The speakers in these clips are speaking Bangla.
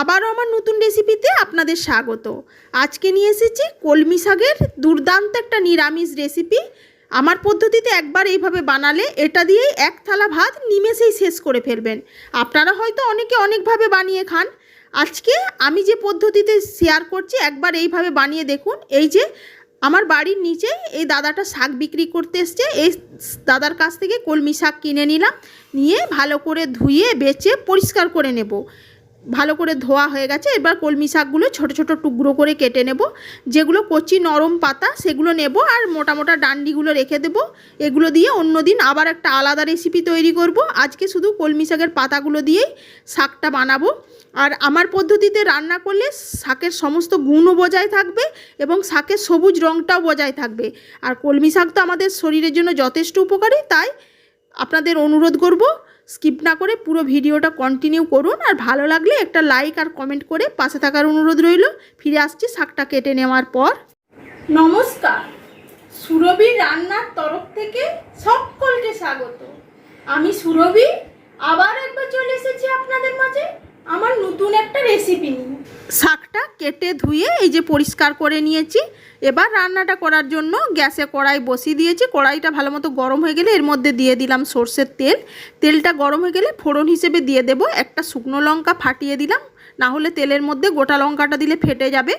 আবারও আমার নতুন রেসিপিতে আপনাদের স্বাগত। আজকে নিয়ে এসেছি কলমি শাকের দুর্দান্ত একটা নিরামিষ রেসিপি আমার পদ্ধতিতে একবার এইভাবে বানালে এটা দিয়েই এক থালা ভাত নিমেষেই শেষ করে ফেলবেন। আপনারা হয়তো অনেকে অনেকভাবে বানিয়ে খান। আজকে আমি যে পদ্ধতিতে শেয়ার করছি একবার এইভাবে বানিয়ে দেখুন। এই যে আমার বাড়ির নিচে এই দাদাটা শাক বিক্রি করতে এসছে। এই দাদার কাছ থেকে কলমি শাক কিনে নিলাম। নিয়ে ভালো করে ধুয়ে, বেচে, পরিষ্কার করে নেব। ভালো করে ধোয়া হয়ে গেছে। এবার কলমি শাকগুলো ছোট ছোট টুকরো করে কেটে নেব। যেগুলো কচি নরম পাতা সেগুলো নেব আর মোটা মোটা ডান্ডিগুলো রেখে দেব। এগুলো দিয়ে অন্য দিন আবার একটা আলাদা রেসিপি তৈরি করব। আজকে শুধু কলমি শাকের পাতাগুলো দিয়েই শাকটা বানাবো। আর আমার পদ্ধতিতে রান্না করলে শাকের সমস্ত গুণও বজায় থাকবে এবং শাকের সবুজ রঙটাও বজায় থাকবে। আর কলমি শাক তো আমাদের শরীরের জন্য যথেষ্ট উপকারী, তাই আপনাদের অনুরোধ করব স্কিপ না করে পুরো ভিডিওটা কন্টিনিউ করুন। আর ভালো লাগলে একটা লাইক আর কমেন্ট করে পাশে থাকার অনুরোধ রইল। ফিরে আসছি শাকটা কেটে নেওয়ার পর। নমস্কার। সুরভি রান্নার তরফ থেকে সকলকে স্বাগত। আমি সুরভি আবার একবার চলে এসেছি আপনাদের মাঝে। আমার নতুন একটা রেসিপি নিয়ে। শাকটা কেটে ধুয়ে এই যে পরিষ্কার করে নিয়েছি। এবার রান্নাটা করার জন্য গ্যাসে কড়াই বসিয়ে দিয়েছি। কড়াইটা ভালো মতো গরম হয়ে গেলে এর মধ্যে দিয়ে দিলাম সর্ষের তেল। তেলটা গরম হয়ে গেলে ফোড়ন হিসেবে দিয়ে দেব। একটা শুকনো লঙ্কা ফাটিয়ে দিলাম। না হলে তেলের মধ্যে গোটা লঙ্কাটা দিলে ফেটে যাবে।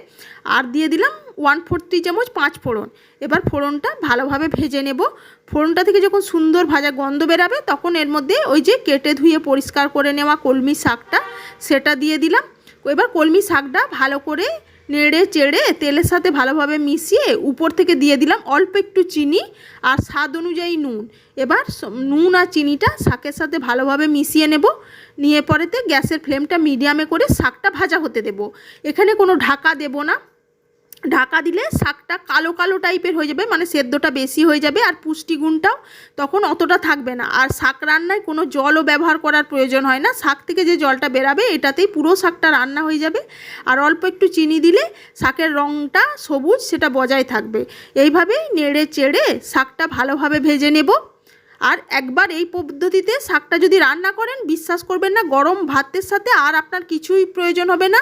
আর দিয়ে দিলাম ওয়ান ফোরটি চামচ পাঁচ ফোড়ন। এবার ফোড়নটা ভালোভাবে ভেজে নেব। ফোড়নটা থেকে যখন সুন্দর ভাজা গন্ধ বেরাবে, তখন এর মধ্যে ওই যে কেটে ধুয়ে পরিষ্কার করে নেওয়া কলমি শাকটা, সেটা দিয়ে দিলাম। এবার কলমি শাকটা ভালো করে নেড়ে চেড়ে তেলের সাথে ভালোভাবে মিশিয়ে উপর থেকে দিয়ে দিলাম অল্প একটু চিনি আর স্বাদ অনুযায়ী নুন। এবার নুন আর চিনিটা শাকের সাথে ভালোভাবে মিশিয়ে নেব। নিয়ে পরেতে গ্যাসের ফ্লেমটা মিডিয়ামে করে শাকটা ভাজা হতে দেব। এখানে কোনো ঢাকা দেব না। ঢাকা দিলে শাকটা কালো কালো টাইপের হয়ে যাবে মানে সেদ্ধটা বেশি হয়ে যাবে আর পুষ্টিগুণটাও তখন অতটা থাকবে না। আর শাক রান্নায় কোনো জলও ব্যবহার করার প্রয়োজন হয় না। শাক থেকে যে জলটা বেরাবে, এটাতেই পুরো শাকটা রান্না হয়ে যাবে। আর অল্প একটু চিনি দিলে শাকের রঙটা সবুজ, সেটা বজায় থাকবে। এইভাবেই নেড়ে চেড়ে শাকটা ভালোভাবে ভেজে নেব। আর একবার এই পদ্ধতিতে শাকটা যদি রান্না করেন, বিশ্বাস করবেন না, গরম ভাতের সাথে আর আপনার কিছুই প্রয়োজন হবে না।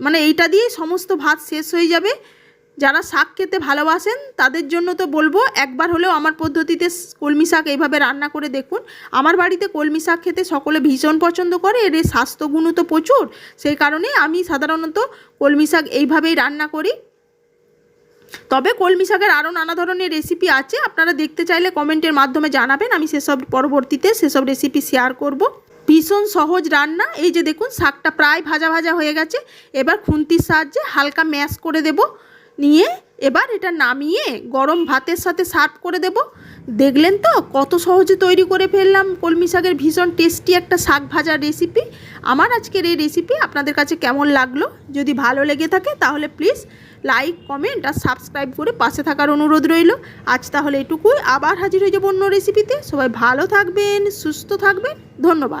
মানে এইটা দিয়েই সমস্ত ভাত শেষ হয়ে যাবে। যারা শাক খেতে ভালোবাসেন, তাদের জন্য তো বলব, একবার হলেও আমার পদ্ধতিতে কলমি শাক এইভাবে রান্না করে দেখুন। আমার বাড়িতে কলমি শাক খেতে সকলে ভীষণ পছন্দ করে, এর স্বাস্থ্যগুণও তো প্রচুর। সেই কারণে আমি সাধারণত কলমি শাক এইভাবেই রান্না করি। তবে কলমি শাকের আরও নানা ধরনের রেসিপি আছে, আপনারা দেখতে চাইলে কমেন্টের মাধ্যমে জানাবেন, আমি সেসব পরবর্তীতে সেসব রেসিপি শেয়ার করব। ভীষণ সহজ রান্না, এই যে দেখুন, শাকটা প্রায় ভাজা ভাজা হয়ে গেছে, এবার খুন্তির সাহায্যে হালকা ম্যাশ করে দেব। নিয়ে এবার এটা নামিয়ে গরম ভাতের সাথে সার্ভ করে দেব। দেখলেন তো কত সহজে তৈরি করে ফেললাম। কলমি শাকের ভীষণ টেস্টি একটা শাক ভাজার রেসিপি আমার আজকের এই রেসিপি আপনাদের কাছে কেমন লাগল? যদি ভালো লেগে থাকে তাহলে প্লিজ লাইক কমেন্ট আর সাবস্ক্রাইব করে পাশে থাকার অনুরোধ রইল। আজ তাহলে এটুকুই। আবার হাজির হয়ে যাব অন্য রেসিপিতে সবাই ভালো থাকবেন, সুস্থ থাকবেন। ধন্যবাদ।